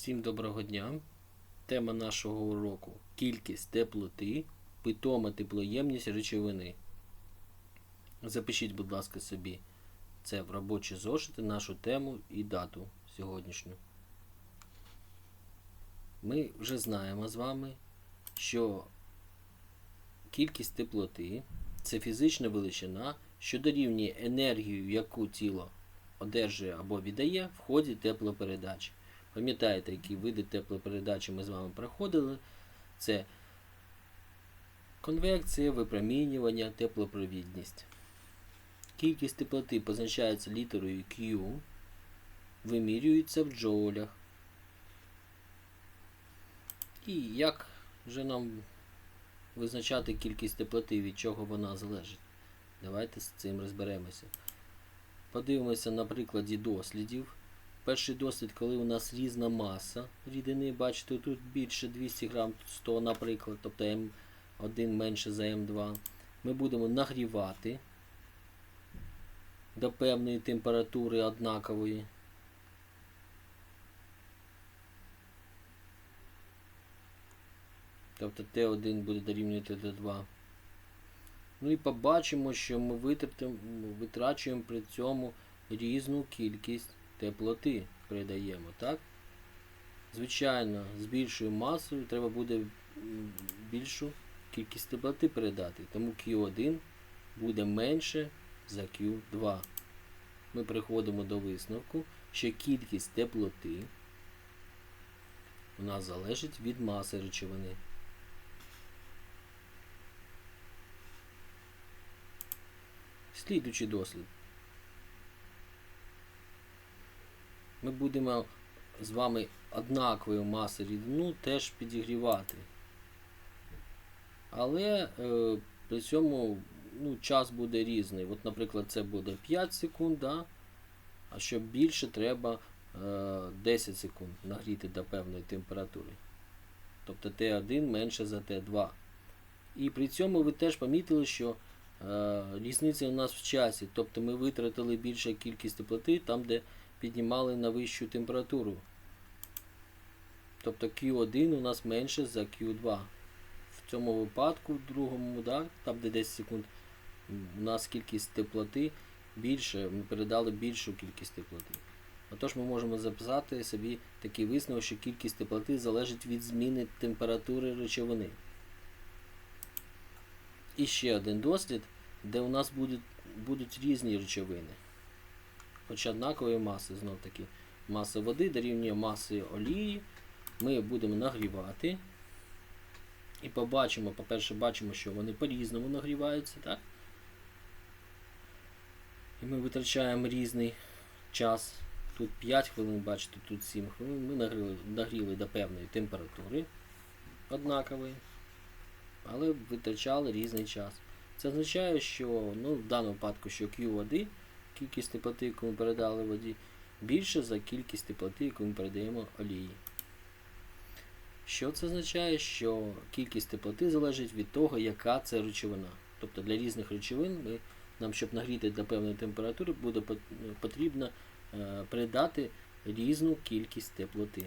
Всім доброго дня. Тема нашого уроку кількість теплоти, питома теплоємність речовини. Запишіть, будь ласка, собі це в робочі зошити, нашу тему і дату сьогоднішню. Ми вже знаємо з вами, що кількість теплоти це фізична величина, що дорівнює енергію, яку тіло одержує або віддає в ході теплопередачі. Пам'ятаєте, які види теплопередачі ми з вами проходили? Це конвекція, випромінювання, теплопровідність. Кількість теплоти позначається літерою Q, вимірюється в джоулях. І як же нам визначати кількість теплоти, від чого вона залежить? Давайте з цим розберемося. Подивимося на прикладі дослідів. Перший дослід, коли у нас різна маса рідини, бачите, тут більше 200 грам, тут 100, наприклад, тобто М1 менше за М2. Ми будемо нагрівати до певної температури однакової. Тобто Т1 буде дорівнювати Т2. Ну і побачимо, що ми витрачуємо при цьому різну кількість теплоти передаємо, так? Звичайно, з більшою масою треба буде більшу кількість теплоти передати. Тому Q1 буде менше за Q2. Ми приходимо до висновку, що кількість теплоти у нас залежить від маси речовини. Слідуючий дослід. Ми будемо з вами однакової маси рідину теж підігрівати. Але е, при цьому ну, час буде різний. От, наприклад, це буде 5 секунд, да? а щоб більше треба е, 10 секунд нагріти до певної температури. Тобто Т1 менше за Т2. І при цьому ви теж помітили, що е, різниця у нас в часі. Тобто ми витратили більшу кількість теплоти там, де піднімали на вищу температуру. Тобто Q1 у нас менше за Q2. В цьому випадку, в другому, да, там де 10 секунд, у нас кількість теплоти більше, ми передали більшу кількість теплоти. Отож ми можемо записати собі такий висновок, що кількість теплоти залежить від зміни температури речовини. І ще один дослід, де у нас будуть, будуть різні речовини. Хоча однакової маси, знов таки, маса води дорівнює маси олії. Ми будемо нагрівати. І побачимо, по-перше, бачимо, що вони по-різному нагріваються, так? І ми витрачаємо різний час. Тут 5 хвилин, бачите, тут 7 хвилин. Ми нагріли, нагріли до певної температури однакової, але витрачали різний час. Це означає, що ну, в даному випадку, що Q води, кількість теплоти, яку ми передали воді, більше за кількість теплоти, яку ми передаємо олії. Що це означає? Що кількість теплоти залежить від того, яка це речовина. Тобто для різних речовин ми, нам, щоб нагріти до певної температури, буде потрібно е, передати різну кількість теплоти.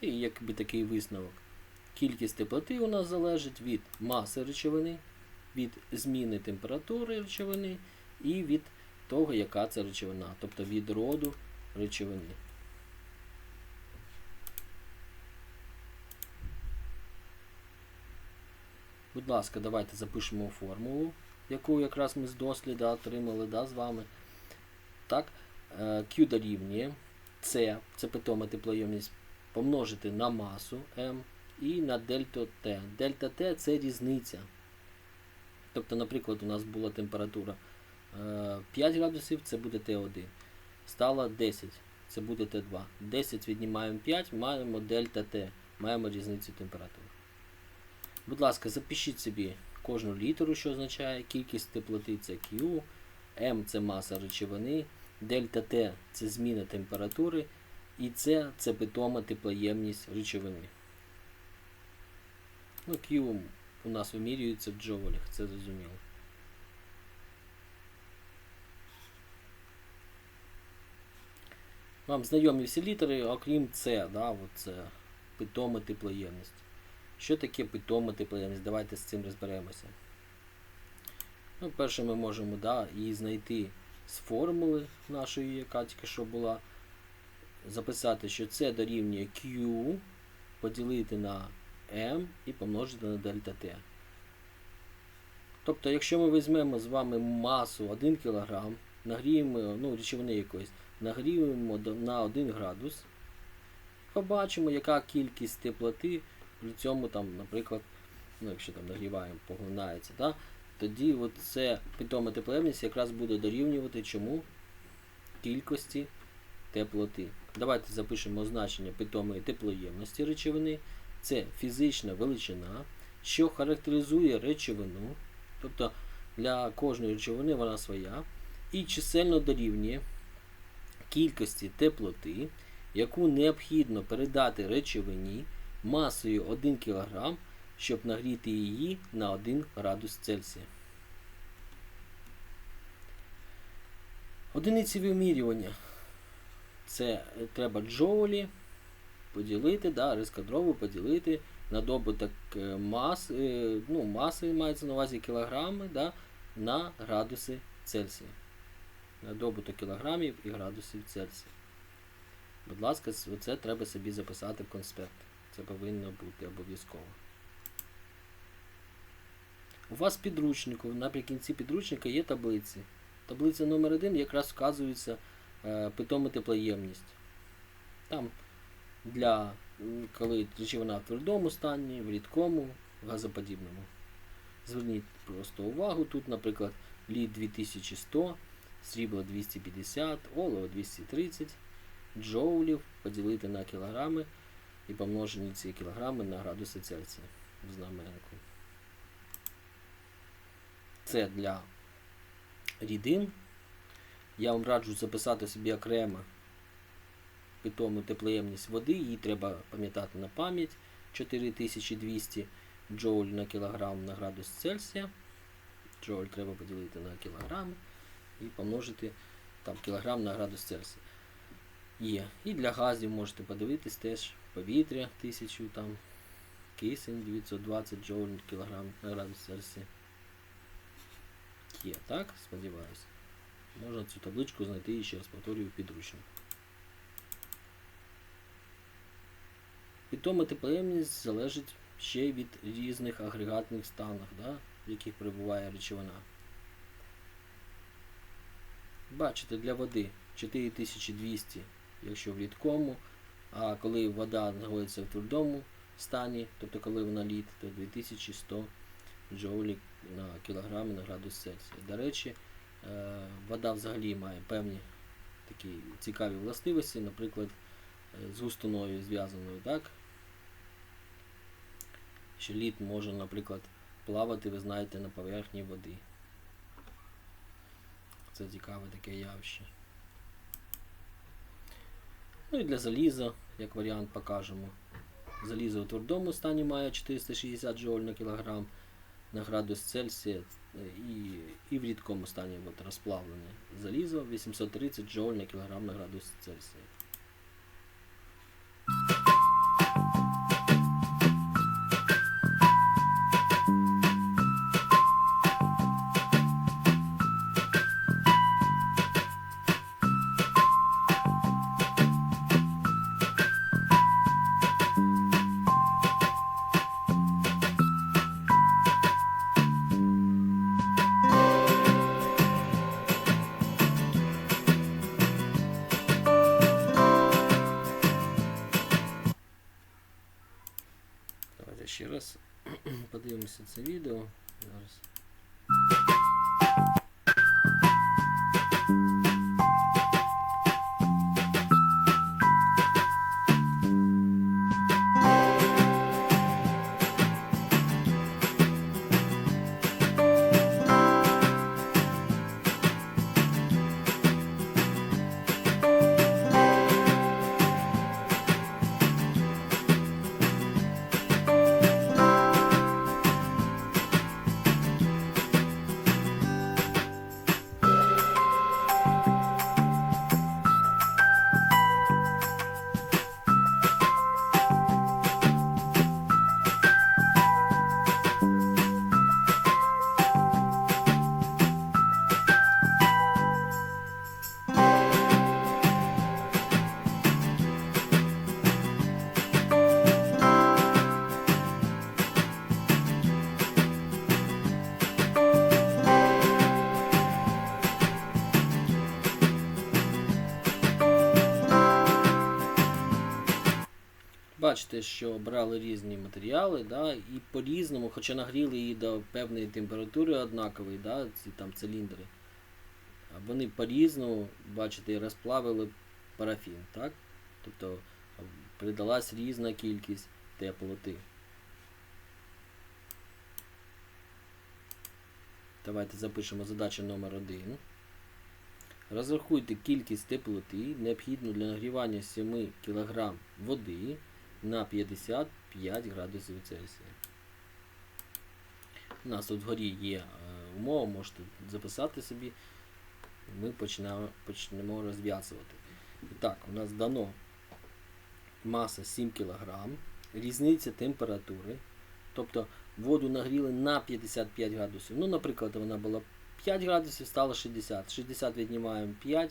І якби такий висновок. Кількість теплоти у нас залежить від маси речовини, від зміни температури речовини і від того, яка це речовина, тобто від роду речовини. Будь ласка, давайте запишемо формулу, яку якраз ми з досліду отримали да, з вами. Так, е, Q дорівнює C, це питома теплоємність, помножити на масу M і на дельту Т. Дельта Т це різниця. Тобто, наприклад, у нас була температура 5 градусів, це буде Т1. Стало 10, це буде Т2. 10 віднімаємо 5, маємо дельта Т, маємо різницю температури. Будь ласка, запишіть собі кожну літеру, що означає кількість теплоти це Q, М це маса речовини, дельта Т це зміна температури, і С це питома теплоємність речовини. Ну, Q у нас вимірюється в джоулях, це зрозуміло. Вам знайомі всі літери, окрім С, да, це питома теплоємність. Що таке питома теплоємність? Давайте з цим розберемося. Ну, перше ми можемо да, її знайти з формули нашої, яка тільки що була. Записати, що це дорівнює Q, поділити на M і помножити на дельта T. Тобто, якщо ми візьмемо з вами масу 1 кг, нагріємо ну, речовини якоїсь, нагріємо на 1 градус, побачимо, яка кількість теплоти при цьому, там, наприклад, ну, якщо там нагріваємо, поглинається, да? тоді це питома теплоємність якраз буде дорівнювати чому? Кількості теплоти. Давайте запишемо означення питомої теплоємності речовини. Це фізична величина, що характеризує речовину. Тобто для кожної речовини вона своя. І чисельно дорівнює кількості теплоти, яку необхідно передати речовині масою 1 кг, щоб нагріти її на 1 градус Цельсія. Одиниці вимірювання. Це треба джоулі поділити, да, рискадрову поділити на добуток е, мас, ну, маси мається на увазі кілограми да, на градуси Цельсія. На добуток кілограмів і градусів Цельсія. Будь ласка, це треба собі записати в конспект. Це повинно бути обов'язково. У вас в підручнику, наприкінці підручника є таблиці. Таблиця номер 1 якраз вказується е, питома теплоємність. Там для коли речовина в твердому стані, в рідкому, газоподібному. Зверніть просто увагу, тут, наприклад, лід 2100, срібло 250, олово 230, джоулів поділити на кілограми і помножені ці кілограми на градуси Цельсія в знаменнику. Це для рідин. Я вам раджу записати собі окремо питому теплоємність води, її треба пам'ятати на пам'ять 4200 джоуль на кілограм на градус Цельсія. Джоуль треба поділити на кілограми і помножити там, кілограм на градус Цельсія. Є. І для газів можете подивитись теж повітря 1000 там, кисень 920 джоуль на кілограм на градус Цельсія. Є, так? Сподіваюся. Можна цю табличку знайти і ще раз повторюю підручнику. Питома теплоємність залежить ще від різних агрегатних станах, да, в яких перебуває речовина. Бачите, для води 4200, якщо в рідкому, а коли вода знаходиться в твердому стані, тобто коли вона лід, то 2100 джоулі на кілограми на градус Цельсія. До речі, е, вода взагалі має певні такі цікаві властивості, наприклад, з густиною зв'язаною, так? Що лід може, наприклад, плавати, ви знаєте, на поверхні води. Це цікаве таке явище. Ну і для заліза, як варіант, покажемо. Залізо у твердому стані має 460 джоуль на кілограм на градус Цельсія і, і в рідкому стані от, розплавлене залізо 830 джоуль на кілограм на градус Цельсія. Це відео. Бачите, що брали різні матеріали, да, і по-різному, хоча нагріли її до певної температури однакової, да, ці там циліндри. Вони по-різному, бачите, розплавили парафін, так? Тобто а, передалась різна кількість теплоти. Давайте запишемо задачу номер 1. Розрахуйте кількість теплоти, необхідну для нагрівання 7 кг води на 55 градусів Цельсія. У нас тут вгорі є е, умова, можете записати собі. Ми почнемо, почнемо розв'язувати. Так, у нас дано маса 7 кг, різниця температури. Тобто воду нагріли на 55 градусів. Ну, наприклад, вона була 5 градусів, стало 60. 60 віднімаємо 5,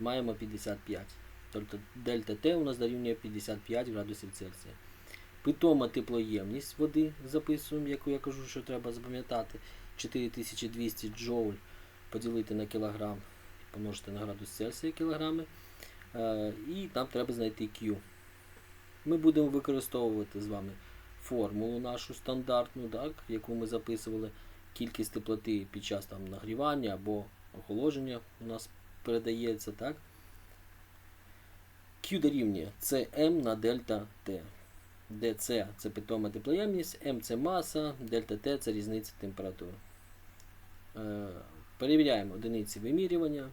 маємо 55. Тобто дельта Т у нас дорівнює 55 градусів Цельсія. Питома теплоємність води записуємо, яку я кажу, що треба запам'ятати. 4200 джоуль поділити на кілограм, помножити на градус Цельсія кілограми. Е, І нам треба знайти Q. Ми будемо використовувати з вами формулу нашу стандартну, так, яку ми записували. Кількість теплоти під час там, нагрівання або охолодження у нас передається. так. Q дорівнює Cm на дельта де С це питома теплоємність, М це маса, дельта Т це різниця температур. Е, перевіряємо одиниці вимірювання.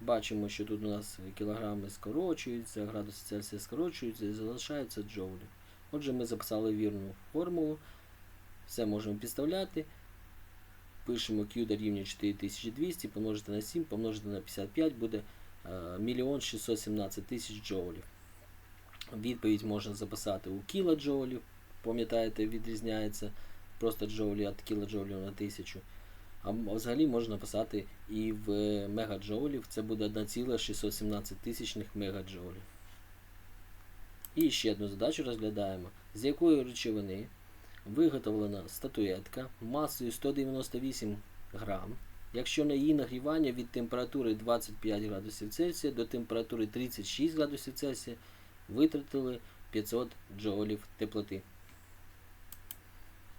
Бачимо, що тут у нас кілограми скорочуються, градуси Цельсія скорочуються і залишаються джоулі. Отже, ми записали вірну формулу. Все можемо підставляти. Пишемо Q дорівнює 4200, помножити на 7, помножити на 55 буде 1 617 тисяч джоулів. Відповідь можна записати у кілоджоулів. Пам'ятаєте, відрізняється просто джоулі від кілоджоулів на 1000. А взагалі можна написати і в мегаджоулів. Це буде 1,617 тисячних мегаджоулів. І ще одну задачу розглядаємо, з якої речовини виготовлена статуетка масою 198 грам, якщо на її нагрівання від температури 25 градусів Цельсія до температури 36 градусів Цельсія витратили 500 джоулів теплоти.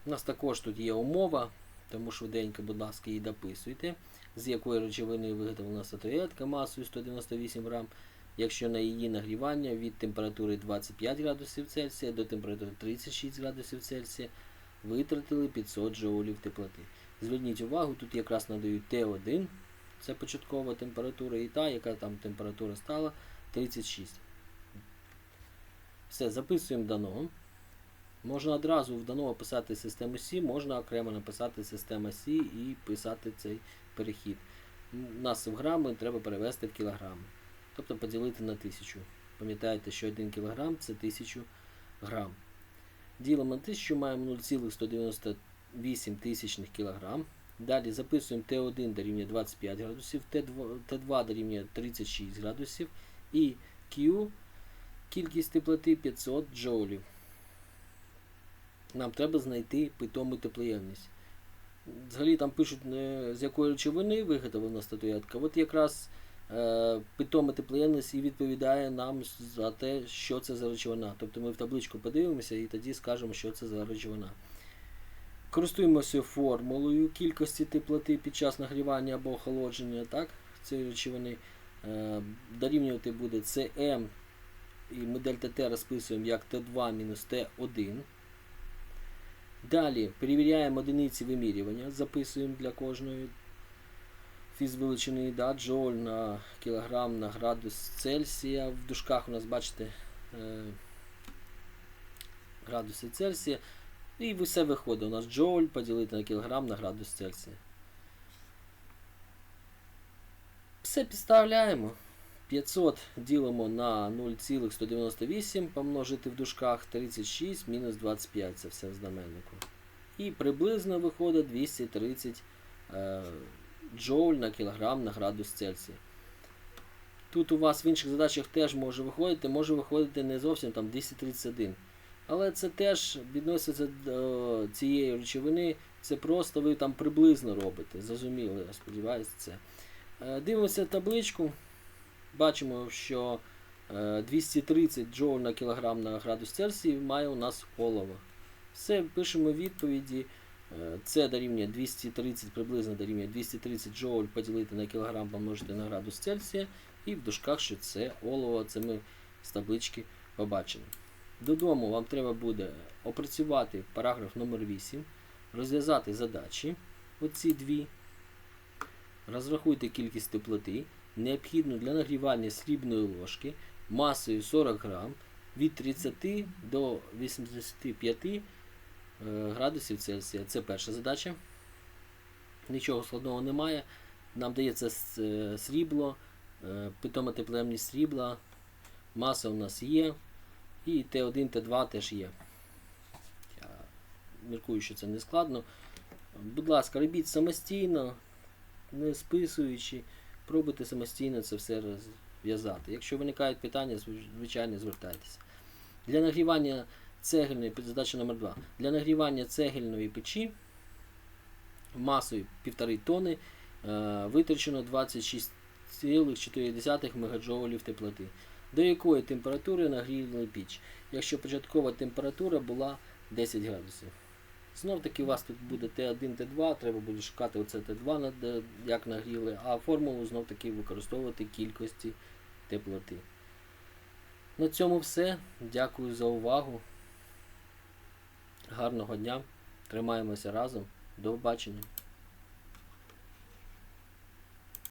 У нас також тут є умова, тому швиденько, будь ласка, її дописуйте, з якої речовини виготовлена статуетка масою 198 грам, якщо на її нагрівання від температури 25 градусів Цельсія до температури 36 градусів Цельсія витратили 500 джоулів теплоти. Зверніть увагу, тут якраз надають Т1, це початкова температура, і та, яка там температура стала 36. Все, записуємо дано. Можна одразу в дано описати систему Сі, можна окремо написати система Сі і писати цей перехід. У нас в грами треба перевести в кілограми. Тобто поділити на 1000. Пам'ятаєте, що 1 кг це 1000 грам. Ділимо на 1000, маємо 0,198 тисячних кілограм. Далі записуємо Т1 дорівнює 25 градусів, Т2, Т2 дорівнює 36 градусів і Q кількість теплоти 500 джоулів. Нам треба знайти питому теплоємність. Взагалі там пишуть, з якої речовини виготовлена статуетка. От якраз е, питома теплоємність і відповідає нам за те, що це за речовина. Тобто ми в табличку подивимося і тоді скажемо, що це за речовина. Користуємося формулою кількості теплоти під час нагрівання або охолодження так, цієї речовини. Е, дорівнювати буде Cm, і ми дельта Т розписуємо як Т2 мінус Т1. Далі перевіряємо одиниці вимірювання, записуємо для кожної фізвеличини да, джоуль на кілограм на градус Цельсія. В дужках у нас, бачите, е, градуси Цельсія. І все виходить. У нас джоуль поділити на кілограм на градус Цельсія. Все підставляємо. 500 ділимо на 0,198 помножити в дужках 36 мінус 25, це все в знаменнику. І приблизно виходить 230 е, джоуль на кілограм на градус Цельсія. Тут у вас в інших задачах теж може виходити, може виходити не зовсім там 231. Але це теж відноситься до цієї речовини, це просто ви там приблизно робите. Зрозуміло, я сподіваюся, це. Е, дивимося табличку. Бачимо, що Е, 230 джоуль на кілограм на градус Цельсії має у нас олово. Все, пишемо відповіді. Е, Це дорівнює 230, приблизно дорівнює 230 джоуль поділити на кілограм помножити на градус Цельсія. І в дужках, що це олово, це ми з таблички побачили. Додому вам треба буде опрацювати параграф номер 8, розв'язати задачі, оці дві. Розрахуйте кількість теплоти, необхідну для нагрівання срібної ложки масою 40 грам від 30 до 85 е, градусів Цельсія. Це перша задача. Нічого складного немає. Нам дається е, срібло, е, питома теплемність срібла, маса у нас є. І Т1, Т2 теж є. Я міркую, що це не складно. Будь ласка, робіть самостійно, не списуючи, пробуйте самостійно це все розв'язати. Якщо виникають питання, звичайно, звертайтеся. Для нагрівання цегельної, задача номер 2. Для нагрівання цегельної печі масою 1,5 тонни е, витрачено 26,4 МJ теплоти. До якої температури нагріли піч? Якщо початкова температура була 10 градусів. Знов таки у вас тут буде Т1, Т2, треба буде шукати оце Т2, е, як нагріли, а формулу знов таки використовувати кількості теплоти. На цьому все. Дякую за увагу. Гарного дня. Тримаємося разом. До побачення.